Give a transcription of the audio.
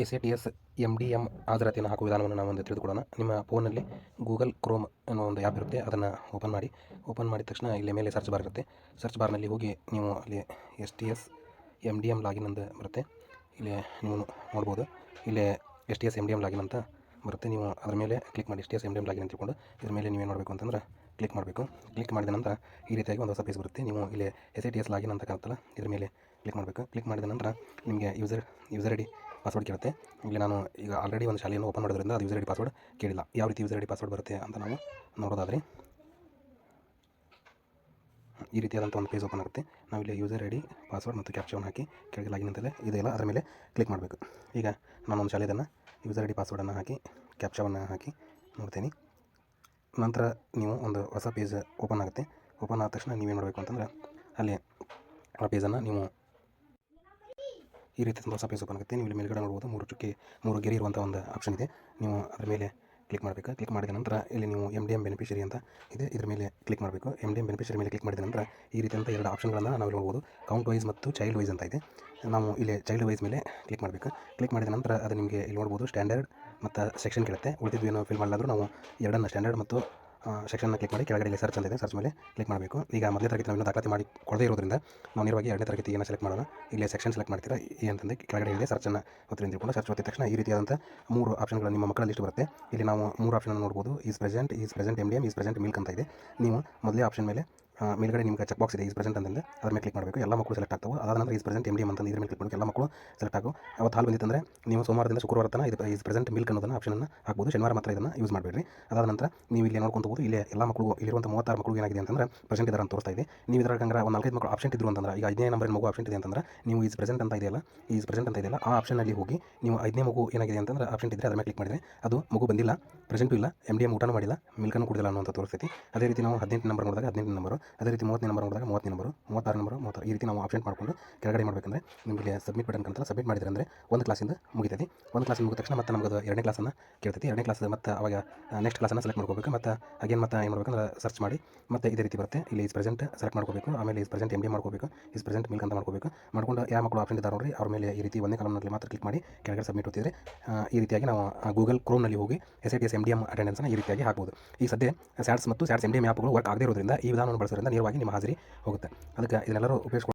S A T S, M D M ಆಧಾರತೆಯನ್ನು ಹಾಕುವ ವಿಧಾನವನ್ನು ನಾವು ಒಂದು ತಿಳಿದುಕೊಡೋಣ ನಿಮ್ಮ ಫೋನಲ್ಲಿ ಗೂಗಲ್ ಕ್ರೋಮ್ ಅನ್ನೋ ಒಂದು ಆ್ಯಪ್ ಇರುತ್ತೆ, ಅದನ್ನು ಓಪನ್ ಮಾಡಿ. ಓಪನ್ ಮಾಡಿದ ತಕ್ಷಣ ಇಲ್ಲಿ ಮೇಲೆ ಸರ್ಚ್ ಬಾರ್ ಇರುತ್ತೆ. ಸರ್ಚ್ ಬಾರ್ನಲ್ಲಿ ಹೋಗಿ ನೀವು ಅಲ್ಲಿ S T S, M D M login ಅಂತ ಬರುತ್ತೆ. ಇಲ್ಲಿ ನೀವು ನೋಡ್ಬೋದು. ಇಲ್ಲಿ S T S, M D M login ಅಂತ ಬರುತ್ತೆ. ನೀವು ಅದರ ಮೇಲೆ ಕ್ಲಿಕ್ ಮಾಡಿ S T S, M D M login ಅಂತ ತಿಳ್ಕೊಂಡು ಇದ್ರ ಮೇಲೆ ನೀವೇನು ಮಾಡಬೇಕು ಅಂತಂದ್ರೆ ಕ್ಲಿಕ್ ಮಾಡಬೇಕು. ಕ್ಲಿಕ್ ಮಾಡಿದ ನಂತರ ಈ ರೀತಿಯಾಗಿ ಒಂದು ಹೊಸ ಪೇಜ್ ಬರುತ್ತೆ. ನೀವು ಇಲ್ಲಿ S I T S login ಅಂತ ಕಾಣುತ್ತಲ್ಲ ಇದ್ರ ಮೇಲೆ ಕ್ಲಿಕ್ ಮಾಡಬೇಕು. ಕ್ಲಿಕ್ ಮಾಡಿದ ನಂತರ ನಿಮಗೆ user user I D password ಕೇಳುತ್ತೆ. ಇಲ್ಲಿ ನಾನು ಈಗ ಆಲ್ರೆಡಿ ಒಂದು ಶಾಲೆಯನ್ನು ಓಪನ್ ಮಾಡೋದ್ರಿಂದ ಅದು ಯೂಸರ್ ಐಡಿ ಪಾಸ್ವರ್ಡ್ ಕೇಳಿಲ್ಲ. ಯಾವ ರೀತಿ ಯೂಸರ್ ಐಡಿ ಪಾಸ್ವರ್ಡ್ ಬರುತ್ತೆ ಅಂತ ನಾವು ನೋಡೋದಾದರೆ, ಈ ರೀತಿಯಾದಂಥ ಒಂದು ಪೇಜ್ ಓಪನ್ ಆಗುತ್ತೆ. ನಾವು ಇಲ್ಲಿ ಯೂಸರ್ ಐಡಿ ಪಾಸ್ವರ್ಡ್ ಮತ್ತು ಕ್ಯಾಪ್ಚವನ್ನು ಹಾಕಿ ಕೆಳಗೆ ಲಾಗಿನ್ ಅಂತಲೇ ಇದೆಲ್ಲ ಅದರ ಮೇಲೆ ಕ್ಲಿಕ್ ಮಾಡಬೇಕು. ಈಗ ನಾನು ಒಂದು ಶಾಲೆದನ್ನು ಯೂಸರ್ ಐಡಿ ಪಾಸ್ವರ್ಡನ್ನು ಹಾಕಿ ಕ್ಯಾಪ್ಚವನ್ನು ಹಾಕಿ ನೋಡ್ತೀನಿ. ನಂತರ ನೀವು ಒಂದು ಹೊಸ ಪೇಜ್ ಓಪನ್ ಆಗುತ್ತೆ. ಓಪನ್ ಆದ ತಕ್ಷಣ ನೀವೇನು ಮಾಡಬೇಕು ಅಂತಂದ್ರೆ, ಅಲ್ಲಿ ಆ ಪೇಜನ್ನು ನೀವು ಈ ರೀತಿ ತುಂಬ ಸಪೇಸ್ ಓಪನ್ ಆಗುತ್ತೆ. ನೀವು ಇಲ್ಲಿ ಮೇಲ್ಗಡೆ ನೋಡ್ಬೋದು, ಮೂರು ಚುಕ್ಕಿ, ಮೂರು ಗೆರೆ ಇರುವಂಥ ಒಂದು ಆಪ್ಷನ್ ಇದೆ. ನೀವು ಅದರ ಮೇಲೆ ಕ್ಲಿಕ್ ಮಾಡಬೇಕು. ಕ್ಲಿಕ್ ಮಾಡಿದ ನಂತರ ಇಲ್ಲಿ ನೀವು ಎಂ ಡಿ ಎಂ ಬೆನಿಫಿಷರಿ ಅಂತ ಇದೆ. ಇದರ ಮೇಲೆ ಕ್ಲಿಕ್ ಮಾಡಬೇಕು. ಎಂ ಡಿ ಎಂ ಬೆನಿಫಿಷರಿ ಮೇಲೆ ಕ್ಲಿಕ್ ಮಾಡಿದ ನಂತರ ಈ ರೀತಿಯಂಥ ಎರಡು ಆಪ್ಷನ್ಗಳನ್ನು ನಾವು ನೋಡ್ಬೋದು. ಕೌಂಟ್ ವೈಸ್ ಮತ್ತು ಚೈಲ್ಡ್ ವೈಸ್ ಅಂತ ಇದೆ. ನಾವು ಇಲ್ಲಿ ಚೈಲ್ಡ್ ವೈಸ್ ಮೇಲೆ ಕ್ಲಿಕ್ ಮಾಡಬೇಕು. ಕ್ಲಿಕ್ ಮಾಡಿದ ನಂತರ ಅದು ನಿಮಗೆ ಇಲ್ಲಿ ನೋಡ್ಬೋದು ಸ್ಟ್ಯಾಂಡರ್ಡ್ ಮತ್ತು ಸೆಕ್ಷನ್ ಕೇಳುತ್ತೆ. ಉಳಿದಿದ್ದು ಏನೋ ಫಿಲ್ ಮಾಡಲಾದರೂ ನಾವು ಎರಡನ್ನು ಸ್ಟ್ಯಾಂಡರ್ಡ್ ಮತ್ತು ಸೆಕ್ಷನ್ನ ಕ್ಲಿಕ್ ಮಾಡಿ ಕೆಳಗಡೆ ಇಲ್ಲಿ ಅಂತ ಇದೆ. ಸರ್ಚ್ ಮೇಲೆ ಕ್ಲಿಕ್ ಮಾಡಬೇಕು. ಈಗ ಮೊದಲನೇ ತರಗತಿ ನಾವು ದಾಖಲಾತಿ ಮಾಡಿ ಕೊಡದೇ ಇರೋದ್ರಿಂದ ನಾವು ನೇರವಾಗಿ ಎರಡನೇ ತರಗತಿಯನ್ನು ಸೆಲೆಕ್ಟ್ ಮಾಡೋಣ, ಇಲ್ಲಿ ಸೆಕ್ಷನ್ ಸೆಲೆಕ್ಟ್ ಮಾಡ್ತೀರಾ, ಈ ಅಂತಂದರೆ ಕೆಳಗಡೆ ಇದೆ ಸರ್ಚನ್ನು ಒತ್ತಿರಿ ತಿಳ್ಕೊಂಡು ಸರ್ಚ್ ಒತ್ತಿದ ತಕ್ಷಣ ಈ ರೀತಿಯಾದಂಥ ಮೂರು ಆಪ್ಷನ್ಗಳು ನಿಮ್ಮ ಮಕ್ಕಳ ಲಿಸ್ಟ್ ಬರುತ್ತೆ. ಇಲ್ಲಿ ನಾವು ಮೂರು ಆಪ್ಷನ್ ನೋಡ್ಬೋದು. Is present is present M D M is present milk ಅಂತ ಇದೆ. ನೀವು ಮೊದಲೇ ಆಪ್ಷನ್ ಮೇಲೆ ಮೇಲ್ಗಡೆ ನಿಮಗೆ ಚೆಕ್ ಬಾಕ್ಸ್ ಇದೆ, ಈಸ್ ಪ್ರೆಸೆಂಟ್ ಅಂದರೆ ಅದ್ರ ಮೇಲೆ ಕ್ಲಿಕ್ ಮಾಡಬೇಕು. ಎಲ್ಲ ಮಕ್ಕಳು ಸೆಲೆಕ್ಟ್ ಆಗ್ತವೆ. ಅದಾದ ನಂತರ ಈಸ್ ಪ್ರೆಸೆಂಟ್ ಎಂ ಡಿ ಅಂತ ಇದ್ರ ಮೇಲೆ ಕ್ಲಿಕ್ ಮಾಡಬೇಕು. ಎಲ್ಲ ಮಕ್ಕಳು ಸೆಲೆಕ್ಟ್ ಆಗು. ಅವತ್ತು ಹಾಲು ಅಂದರೆ ನೀವು ಸೋಮವಾರದಿಂದ ಶುಕ್ರವಾರ ತನಕ ಇದು ಈಸ್ ಪ್ರೆಸೆಂಟ್ ಮಿಲ್ಕ್ ಅನ್ನೋದನ್ನು ಅನ್ನು ಹಾಕ್ಬೋದು. ಶನಿವಾರ ಮಾತ್ರ ಇದನ್ನು ಯೂಸ್ ಮಾಡಬೇಡ್ರಿ. ಅದಾದ ನಂತರ ನೀವು ಇಲ್ಲಿ ನೋಡ್ಕೊಂತ ಹೋಗೋದು ಇಲ್ಲಿ ಎಲ್ಲ ಮಕ್ಕಳು ಇಲ್ಲಿರುವಂಥ ಮೂವತ್ತಾರು ಮಕ್ಕಳು ಏನಾಗಿದೆ ಅಂತಂದ್ರೆ ಪ್ರೆಸೆಂಟ್ ಇದ್ದಾರೆ ಅಂತ ತೋರಿಸ್ತಾ ಇದೆ. ನೀವು ಇದರ ಹಂಗಾರೆ ಒಂದು ನಾಲ್ಕೈದು ಮಕ್ಕಳು ಆಪ್ಷನ್ ಇದ್ರು ಅಂತಂದ್ರೆ, ಈಗ ಐದನೇ ನಂಬರ್ ಮಗು ಆಪ್ಷನ್ ಇದೆ ಅಂತಂದ್ರೆ, ನೀವು ಈಸ್ ಪ್ರೆಸೆಂಟ್ ಅಂತ ಇದೆಯಲ್ಲ, ಈಸ್ ಪ್ರೆಸೆಂಟ್ ಅಂತ ಇದೆಯಲ್ಲ, ಆ ಆಪ್ಷನಲ್ಲಿ ಹೋಗಿ ನೀವು ಐದನೇ ಮಗು ಏನಾಗಿದೆ ಅಂತಂದ್ರೆ ಆಪ್ಷನ್ ಇದ್ದರೆ ಅದ್ರ ಮೇಲೆ ಕ್ಲಿಕ್ ಮಾಡಿದರೆ ಅದು ಮಗು ಬಂದಿಲ್ಲ. ಪ್ರೆಸೆಂಟು ಇಲ್ಲ ಎಂ ಡಿ ಎಂ ಊಟನೂ ಮಾಡಿಲ್ಲ ಮಿಲ್ಕನ್ನು ಕುಡಿದಿಲ್ಲ ಅನ್ನೋಂಥ ತೋರಿಸ್ತೈತಿ ಅದೇ ರೀತಿ ನಾವು ಹದಿನೆಂಟು ನಂಬರ್ ನೋಡಿದಾಗ ಹದಿನೆಂಟು ನಂಬರು ಅದೇ ರೀತಿ ಮೂವತ್ತನೇ ನಂಬರ್ ನೋಡಿದಾಗ ಮೂವತ್ತನೇ ನಂಬರು ಮೂವತ್ತಾರು ನಂಬರು ಮೂವತ್ತಾರು, ಈ ರೀತಿ ನಾವು ಆಪ್ಷನ್ ಮಾಡ್ಕೊಂಡು ಕೆಳಗಡೆ ಮಾಡಬೇಕಂದ್ರೆ ನಿಮಗೆ ಸಬ್ಮಿಟ್ ಬಟನ್ ಅಂತ ಸಬ್ಮಿಟ್ ಮಾಡಿದ್ರೆ ಅಂದರೆ ಒಂದು ಕ್ಲಾಸಿಂದ ಮುಗಿತೈತಿ. ಒಂದು ಕ್ಲಾಸ್ ಮುಗಿದ ತಕ್ಷಣ ಮತ್ತೆ ನಮ್ಗೆ ಎರಡನೇ ಕ್ಲಾಸನ್ನು ಕೇಳ್ತೈತಿ. ಎರಡನೇ ಕ್ಲಾಸ್ ಮತ್ತೆ ಅವಾಗ ನೆಕ್ಸ್ಟ್ ಕ್ಲಾಸನ್ನು ಸೆಲೆಕ್ಟ್ ಮಾಡ್ಕೋಬೇಕು. ಮತ್ತೆ ಅಗೇನ್ ಮತ್ತೆ ಏನು ಮಾಡ್ಬೇಕಂದ್ರೆ ಸರ್ಚ್ ಮಾಡಿ, ಮತ್ತೆ ಇದೇ ರೀತಿ ಬರುತ್ತೆ. ಇಲ್ಲಿ ಇಸ್ ಪ್ರೆಸೆಂಟ್ ಸೆಲೆಕ್ಟ್ ಮಾಡ್ಕೋಬೇಕು, ಆಮೇಲೆ ಇಸ್ ಪ್ರೆಸೆಂಟ್ ಎಂ ಡಿ ಮಾಡ್ಕೋಬೇಕು ಇಸ್ ಪ್ರೆಸೆಂಟ್ ಮಿಲ್ಕ್ ಅಂತ ಮಾಡ್ಕೋಬೇಕು. ಮಾಡ್ಕೊಂಡು ಯಾವ ಮಕ್ಕಳು ಆಪ್ಷನ್ ಇದ್ದಾರೆ ನೋಡಿ ಅವ್ರ ಮೇಲೆ ಈ ರೀತಿ ಒಂದೇ ಕಾಲಮ್ನಲ್ಲಿ ಮಾತ್ರ ಕ್ಲಿಕ್ ಮಾಡಿ ಕೆಳಗಡೆ ಸಬ್ಮಿಟ್ ಹೋಗ್ತಿದ್ರೆ ಈ ರೀತಿಯಾಗಿ ನಾವು ಗೂಗಲ್ ಕ್ರೋಮ್ನಲ್ಲಿ ಹೋಗಿ S I T S D M ಅಟೆಂಡೆನ್ಸ್ನ ಈ ರೀತಿಯಾಗಿ ಹಾಕ್ಬೋದು. ಈ ಸದ್ಯ ಸ್ಯಾಟ್ಸ್ ಮತ್ತು ಸ್ಯಾಟ್ಸ್ ಎಂ ಡಿ ಎಂ ಆ್ಯಪ್ಗಳು ವರ್ಕ್ ಆಗದೇ ಇರೋದ್ರಿಂದ ಈ ವಿಧಾನವನ್ನು ಬಳಸೋದ್ರಿಂದ ನೇರವಾಗಿ ನಿಮ್ಮ ಹಾಜರಿ ಹೋಗುತ್ತೆ. ಅದಕ್ಕೆ ಇದನ್ನೆಲ್ಲರೂ ಉಪಯೋಗಿಸ್ಕೊಂಡು